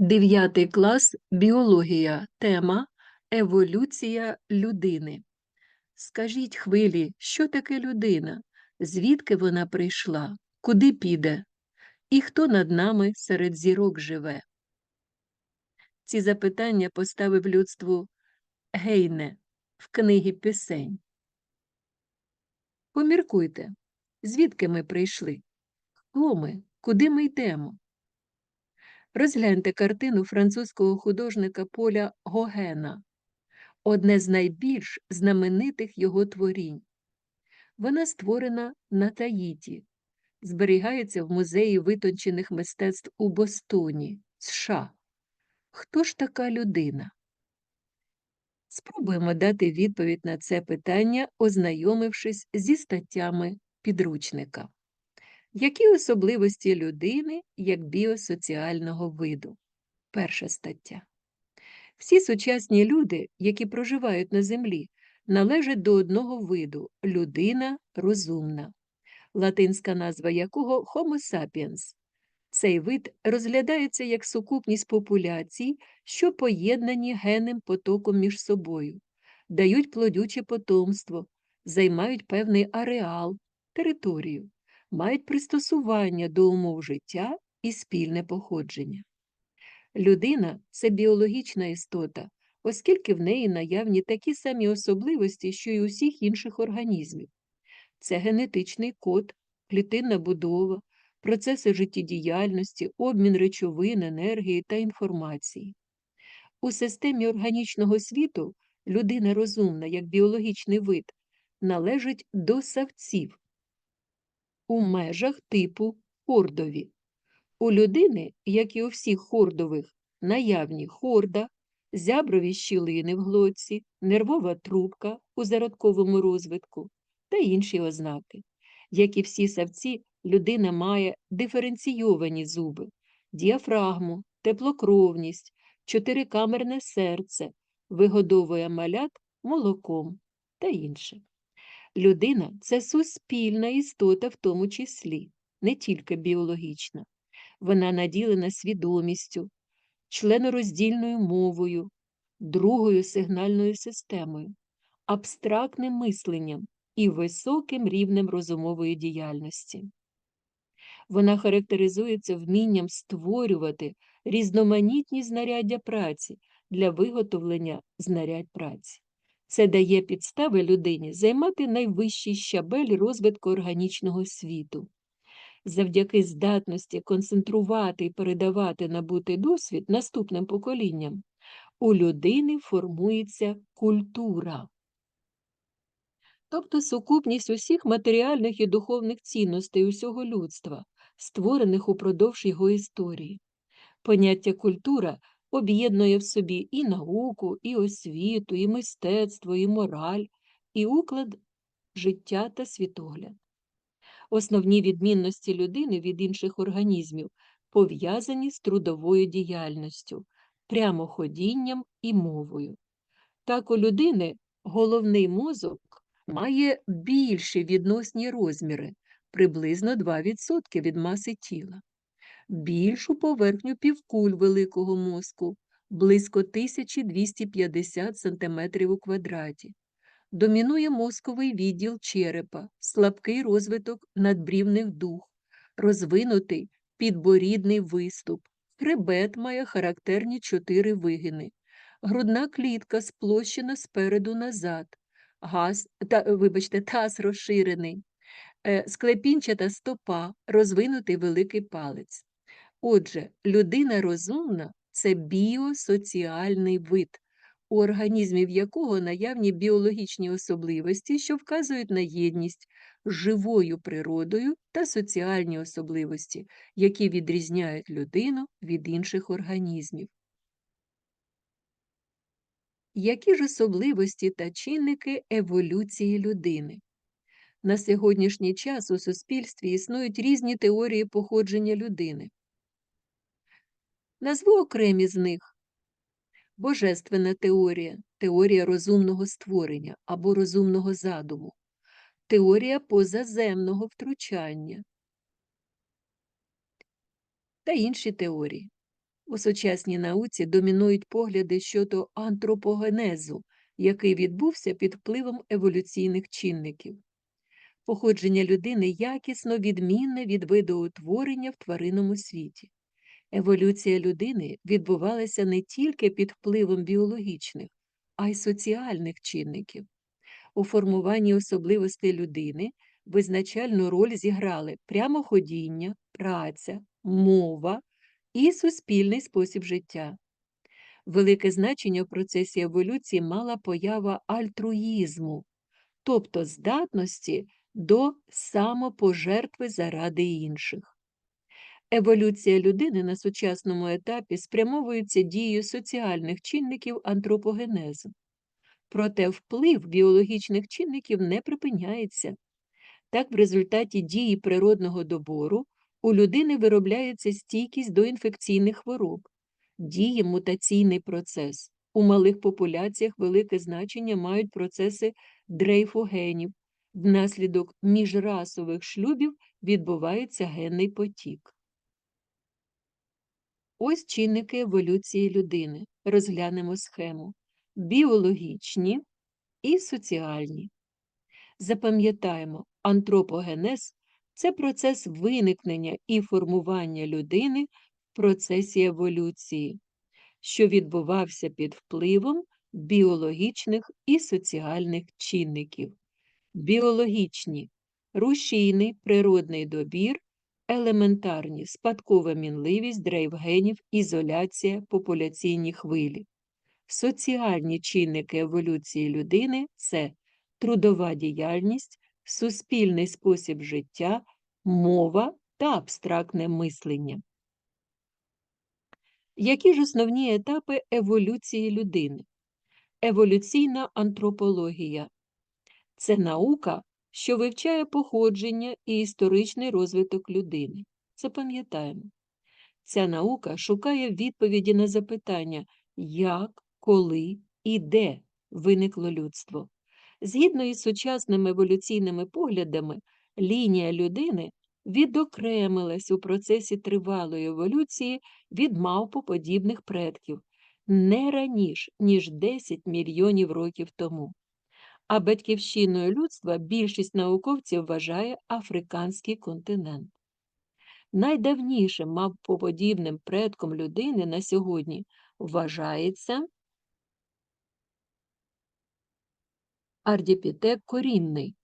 Дев'ятий клас біологія. Тема Еволюція людини. Скажіть хвилі, що таке людина? Звідки вона прийшла? Куди піде? І хто над нами серед зірок живе? Ці запитання поставив людству Гейне в книгі пісень. Поміркуйте, звідки ми прийшли? Хто ми? Куди ми йдемо? Розгляньте картину французького художника Поля Гогена, одне з найбільш знаменитих його творінь. Вона створена на Таїті, зберігається в музеї витончених мистецтв у Бостоні, США. Хто ж така людина? Спробуємо дати відповідь на це питання, ознайомившись зі статтями підручника. Які особливості людини як біосоціального виду? Перша стаття. Всі сучасні люди, які проживають на землі, належать до одного виду людина розумна, латинська назва якого Homo sapiens. Цей вид розглядається як сукупність популяцій, що поєднані генним потоком між собою, дають плодюче потомство, займають певний ареал, територію мають пристосування до умов життя і спільне походження. Людина це біологічна істота, оскільки в неї наявні такі самі особливості, що й усіх інших організмів. Це генетичний код, клітинна будова, процеси життєдіяльності, обмін речовин, енергії та інформації. У системі органічного світу людина розумна як біологічний вид належить до савців, у межах типу хордові. У людини, як і у всіх хордових, наявні хорда, зяброві щілини в глотці, нервова трубка у зародковому розвитку та інші ознаки. Як і всі савці, людина має диференційовані зуби, діафрагму, теплокровність, чотирикамерне серце, вигодовує малят молоком та інше. Людина це суспільна істота, в тому числі, не тільки біологічна. Вона наділена свідомістю, членороздільною мовою, другою сигнальною системою, абстрактним мисленням і високим рівнем розумової діяльності. Вона характеризується вмінням створювати різноманітні знаряддя праці для виготовлення знарядь праці. Це дає підстави людині займати найвищий щабель розвитку органічного світу. Завдяки здатності концентрувати і передавати набутий досвід наступним поколінням, у людини формується культура. Тобто сукупність усіх матеріальних і духовних цінностей усього людства, створених упродовж його історії. Поняття культура об'єднує в собі і науку, і освіту, і мистецтво, і мораль, і уклад життя та світогляд. Основні відмінності людини від інших організмів пов'язані з трудовою діяльністю, прямоходінням і мовою. Так, у людини головний мозок має більші відносні розміри, приблизно 2% від маси тіла більшу поверхню півкуль великого мозку, близько 1250 см у квадраті. Домінує мозковий відділ черепа, слабкий розвиток надбрівних дух, розвинутий підборідний виступ, хребет має характерні чотири вигини, грудна клітка сплощена спереду назад, газ, та, вибачте, таз розширений, е, склепінчата стопа, розвинутий великий палець. Отже, людина розумна це біосоціальний вид, у організмів якого наявні біологічні особливості, що вказують на єдність живою природою та соціальні особливості, які відрізняють людину від інших організмів. Які ж особливості та чинники еволюції людини? На сьогоднішній час у суспільстві існують різні теорії походження людини. Назву окремі з них Божественна теорія, теорія розумного створення або розумного задуму, теорія позаземного втручання та інші теорії. У сучасній науці домінують погляди щодо антропогенезу, який відбувся під впливом еволюційних чинників. Походження людини якісно відмінне від видоутворення в тваринному світі. Еволюція людини відбувалася не тільки під впливом біологічних, а й соціальних чинників. У формуванні особливостей людини визначальну роль зіграли прямоходіння, праця, мова і суспільний спосіб життя. Велике значення в процесі еволюції мала поява альтруїзму, тобто здатності до самопожертви заради інших. Еволюція людини на сучасному етапі спрямовується дією соціальних чинників антропогенезу. Проте вплив біологічних чинників не припиняється. Так, в результаті дії природного добору у людини виробляється стійкість до інфекційних хвороб, діє мутаційний процес. У малих популяціях велике значення мають процеси дрейфу генів. Внаслідок міжрасових шлюбів відбувається генний потік. Ось чинники еволюції людини. Розглянемо схему біологічні і соціальні. Запам'ятаємо, антропогенез це процес виникнення і формування людини в процесі еволюції, що відбувався під впливом біологічних і соціальних чинників. Біологічні рушійний природний добір, елементарні спадкова мінливість дрейф генів, ізоляція, популяційні хвилі. Соціальні чинники еволюції людини це трудова діяльність, суспільний спосіб життя, мова та абстрактне мислення. Які ж основні етапи еволюції людини? Еволюційна антропологія це наука, що вивчає походження і історичний розвиток людини. Запам'ятаємо, ця наука шукає відповіді на запитання, як, коли і де виникло людство. Згідно із сучасними еволюційними поглядами, лінія людини відокремилась у процесі тривалої еволюції від мавпоподібних предків не раніше, ніж 10 мільйонів років тому. А батьківщиною людства більшість науковців вважає африканський континент. Найдавнішим мавпоподібним предком людини на сьогодні вважається ардіпітек корінний,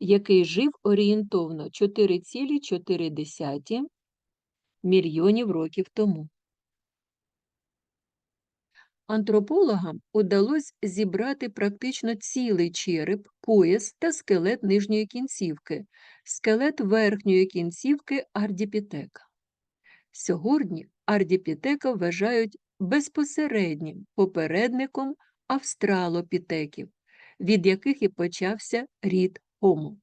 який жив орієнтовно 4,4 мільйонів років тому. Антропологам удалось зібрати практично цілий череп, пояс та скелет нижньої кінцівки, скелет верхньої кінцівки ардіпітека. Сьогодні ардіпітека вважають безпосереднім попередником австралопітеків, від яких і почався рід Homo.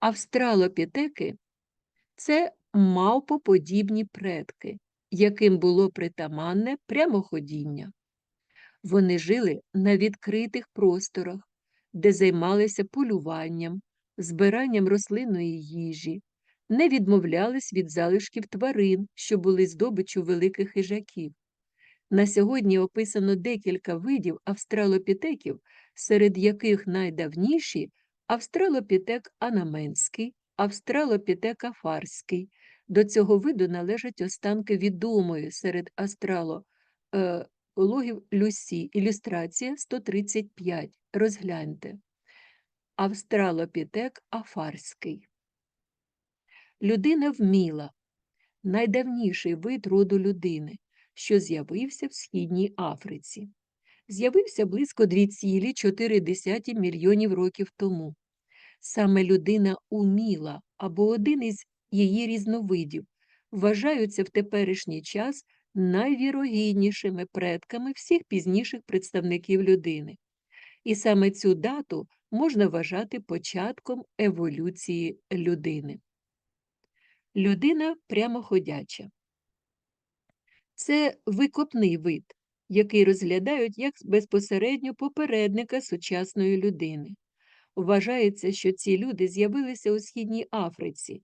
Австралопітеки це мавпоподібні предки, яким було притаманне прямоходіння. Вони жили на відкритих просторах, де займалися полюванням, збиранням рослинної їжі, не відмовлялись від залишків тварин, що були здобичу великих хижаків. На сьогодні описано декілька видів австралопітеків, серед яких найдавніші австралопітек анаменський, австралопітек афарський. До цього виду належать останки відомої серед астралологів Люсі, ілюстрація 135. Розгляньте. Австралопітек афарський. Людина вміла найдавніший вид роду людини що з'явився в Східній Африці. З'явився близько 2,4 мільйонів років тому. Саме людина уміла або один із її різновидів вважаються в теперішній час найвірогіднішими предками всіх пізніших представників людини. І саме цю дату можна вважати початком еволюції людини. Людина прямоходяча. Це викопний вид, який розглядають як безпосередньо попередника сучасної людини. Вважається, що ці люди з'явилися у Східній Африці,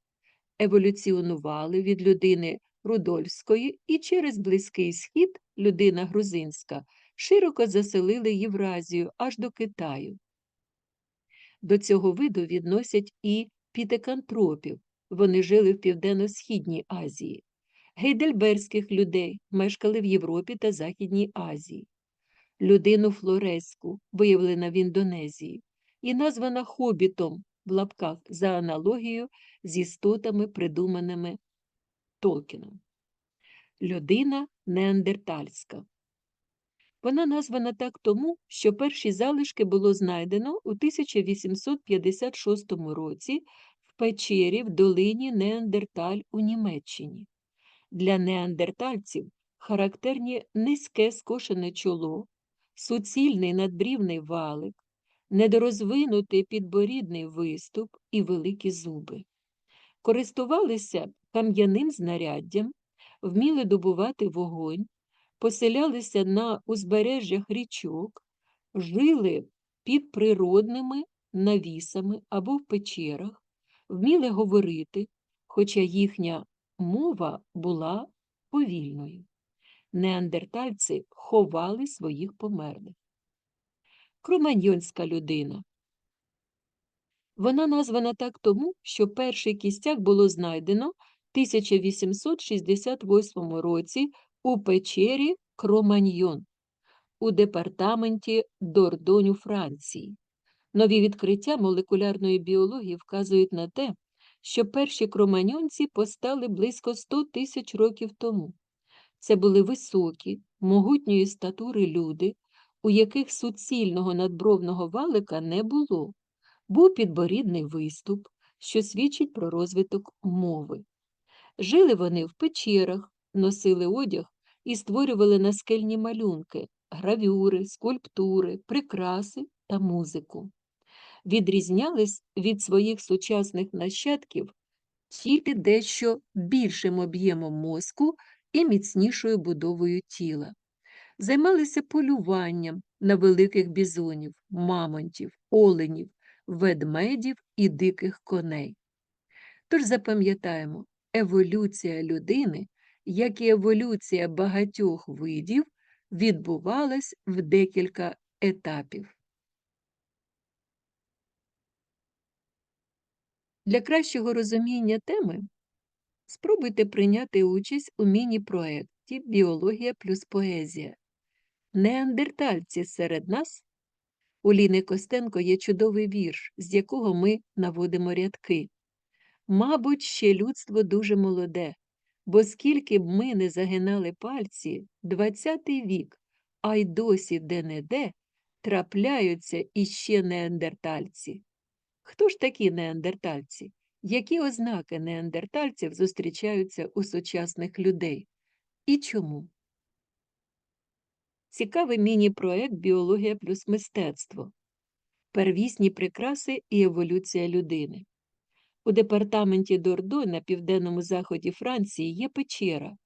еволюціонували від людини Рудольфської і через Близький Схід людина грузинська широко заселили Євразію аж до Китаю. До цього виду відносять і пітекантропів. Вони жили в Південно-Східній Азії. Гейдельберських людей мешкали в Європі та Західній Азії. Людину флореску, виявлена в Індонезії, і названа хобітом в лапках за аналогією з істотами, придуманими Толкіном. Людина неандертальська. Вона названа так тому, що перші залишки було знайдено у 1856 році в печері в долині Неандерталь у Німеччині. Для неандертальців характерні низьке скошене чоло, суцільний надбрівний валик, недорозвинутий підборідний виступ і великі зуби. Користувалися кам'яним знаряддям, вміли добувати вогонь, поселялися на узбережжях річок, жили під природними навісами або в печерах, вміли говорити, хоча їхня мова була повільною. Неандертальці ховали своїх померлих. Кроманьйонська людина. Вона названа так тому, що перший кістяк було знайдено в 1868 році у печері Кроманьйон у департаменті Дордонь у Франції. Нові відкриття молекулярної біології вказують на те, що перші кроманьонці постали близько 100 тисяч років тому. Це були високі, могутньої статури люди, у яких суцільного надбровного валика не було, був підборідний виступ, що свідчить про розвиток мови. Жили вони в печерах, носили одяг і створювали наскельні малюнки, гравюри, скульптури, прикраси та музику. Відрізнялись від своїх сучасних нащадків тільки дещо більшим об'ємом мозку і міцнішою будовою тіла. Займалися полюванням на великих бізонів, мамонтів, оленів, ведмедів і диких коней. Тож запам'ятаємо, еволюція людини, як і еволюція багатьох видів, відбувалась в декілька етапів. Для кращого розуміння теми спробуйте прийняти участь у міні-проєкті Біологія плюс поезія. Неандертальці серед нас. У Ліни Костенко є чудовий вірш, з якого ми наводимо рядки. Мабуть, ще людство дуже молоде, бо скільки б ми не загинали пальці, двадцятий вік, а й досі де-не-де трапляються іще неандертальці. Хто ж такі неандертальці? Які ознаки неандертальців зустрічаються у сучасних людей? І чому? Цікавий міні-проект Біологія плюс мистецтво. Первісні прикраси і еволюція людини. У департаменті Дордо на південному заході Франції є печера,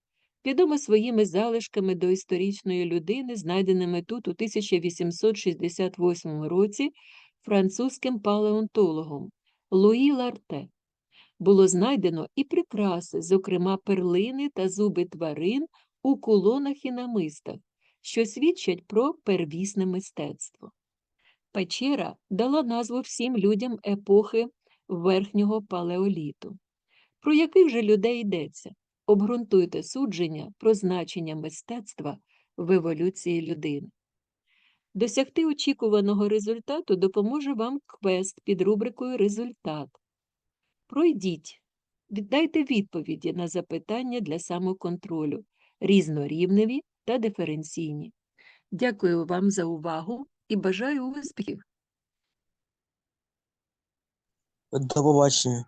відома своїми залишками доісторичної людини, знайденими тут у 1868 році французьким палеонтологом Луї Ларте. Було знайдено і прикраси, зокрема перлини та зуби тварин у кулонах і намистах, що свідчать про первісне мистецтво. Печера дала назву всім людям епохи верхнього палеоліту. Про яких же людей йдеться? Обґрунтуйте судження про значення мистецтва в еволюції людини. Досягти очікуваного результату допоможе вам квест під рубрикою Результат. Пройдіть, віддайте відповіді на запитання для самоконтролю, різнорівневі та диференційні. Дякую вам за увагу і бажаю успіхів! До побачення.